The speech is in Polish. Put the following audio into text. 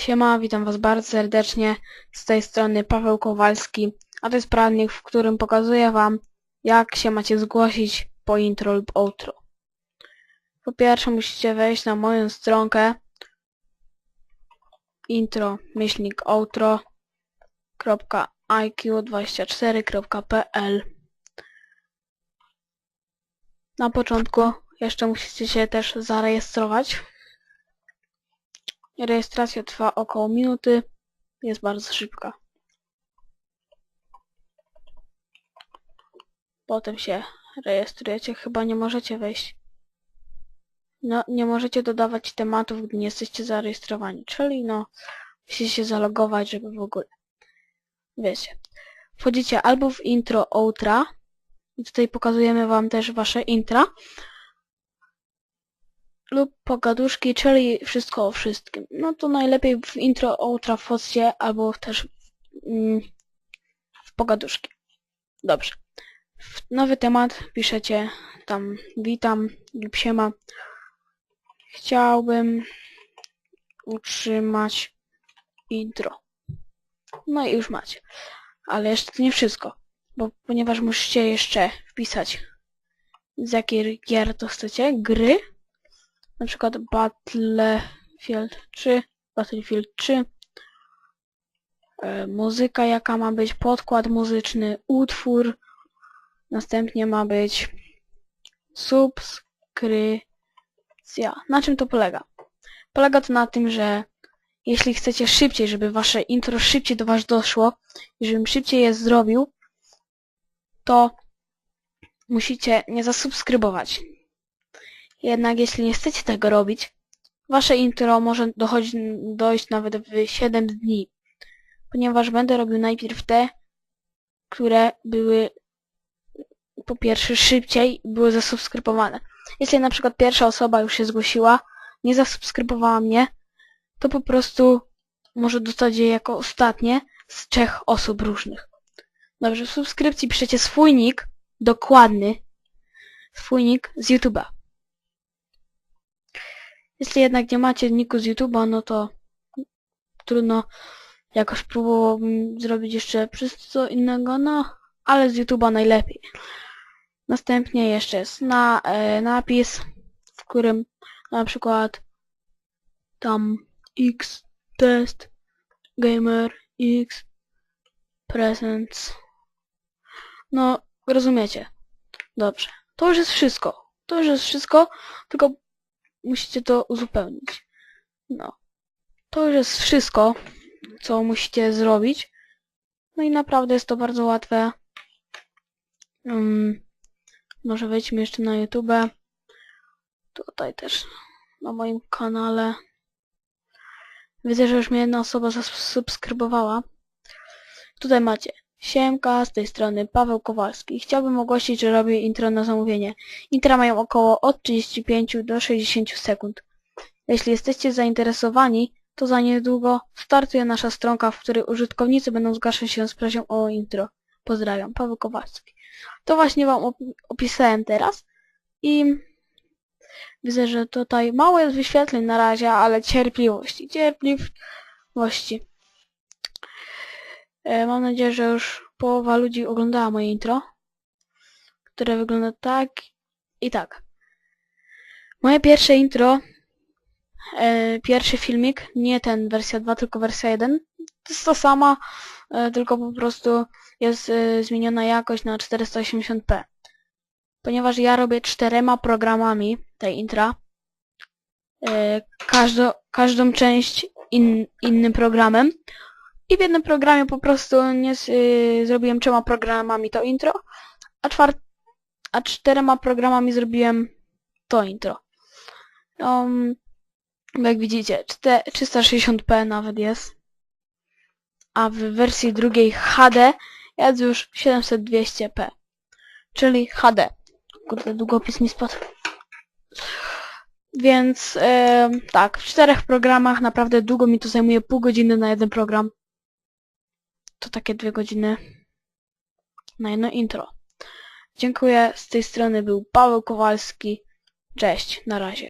Siema, witam was bardzo serdecznie. Z tej strony Paweł Kowalski, a to jest poradnik, w którym pokazuję wam, jak się macie zgłosić po intro lub outro. Po pierwsze musicie wejść na moją stronkę intro myślnik outro.iq24.pl Na początku jeszcze musicie się też zarejestrować. Rejestracja trwa około minuty. Jest bardzo szybka. Potem się rejestrujecie. Chyba nie możecie wejść. No, nie możecie dodawać tematów, gdy nie jesteście zarejestrowani. Czyli no, musicie się zalogować, żeby w ogóle. Wiecie. Wchodzicie albo w intro outra. I tutaj pokazujemy wam też wasze intra lub pogaduszki, czyli wszystko o wszystkim. No to najlepiej w intro outro wchodźcie albo też mm, w pogaduszki. Dobrze. Nowy temat piszecie tam witam lub siema. Chciałbym utrzymać intro. No i już macie. Ale jeszcze to nie wszystko, bo ponieważ musicie jeszcze wpisać z jakiej gier to chcecie, gry, na przykład Battlefield 3, Battlefield 3, e, muzyka jaka ma być, podkład muzyczny, utwór, następnie ma być subskrypcja. Na czym to polega? Polega to na tym, że jeśli chcecie szybciej, żeby wasze intro szybciej do was doszło i żebym szybciej je zrobił, to musicie nie zasubskrybować. Jednak jeśli nie chcecie tego robić, wasze intro może dochodzić, dojść nawet w 7 dni, ponieważ będę robił najpierw te, które były po pierwsze szybciej były zasubskrybowane. Jeśli na przykład pierwsza osoba już się zgłosiła, nie zasubskrybowała mnie, to po prostu może dostać je jako ostatnie z trzech osób różnych. Dobrze, w subskrypcji piszecie swój nick, dokładny, swój nick z YouTube'a. Jeśli jednak nie macie niku z YouTube'a, no to trudno jakoś próbowałbym zrobić jeszcze przez co innego, no ale z YouTube'a najlepiej. Następnie jeszcze jest na, e, napis, w którym na przykład tam X test gamer X presents no rozumiecie? Dobrze. To już jest wszystko. To już jest wszystko tylko musicie to uzupełnić. No. To już jest wszystko, co musicie zrobić. No i naprawdę jest to bardzo łatwe. Um, może wejdźmy jeszcze na YouTube. Tutaj też na moim kanale. Widzę, że już mnie jedna osoba zasubskrybowała. Tutaj macie Siemka, z tej strony Paweł Kowalski. Chciałbym ogłosić, że robię intro na zamówienie. Intra mają około od 35 do 60 sekund. Jeśli jesteście zainteresowani, to za niedługo startuje nasza stronka, w której użytkownicy będą zgłaszać się z prośbą o intro. Pozdrawiam, Paweł Kowalski. To właśnie Wam opisałem teraz i widzę, że tutaj mało jest wyświetleń na razie, ale cierpliwości, cierpliwości. E, mam nadzieję, że już połowa ludzi oglądała moje intro, które wygląda tak i tak. Moje pierwsze intro, e, pierwszy filmik, nie ten wersja 2, tylko wersja 1, to jest to sama, e, tylko po prostu jest zmieniona jakość na 480p. Ponieważ ja robię czterema programami tej intra, każdo, każdą część in, innym programem, i w jednym programie po prostu nie yy, zrobiłem trzema programami to intro, a, czwart a czterema programami zrobiłem to intro. Um, jak widzicie, 360p nawet jest. A w wersji drugiej HD jest już 700-200p. Czyli HD. Kurde, długopis mi spadł. Więc yy, tak, w czterech programach naprawdę długo mi to zajmuje pół godziny na jeden program to takie dwie godziny na jedno intro. Dziękuję, z tej strony był Paweł Kowalski. Cześć, na razie.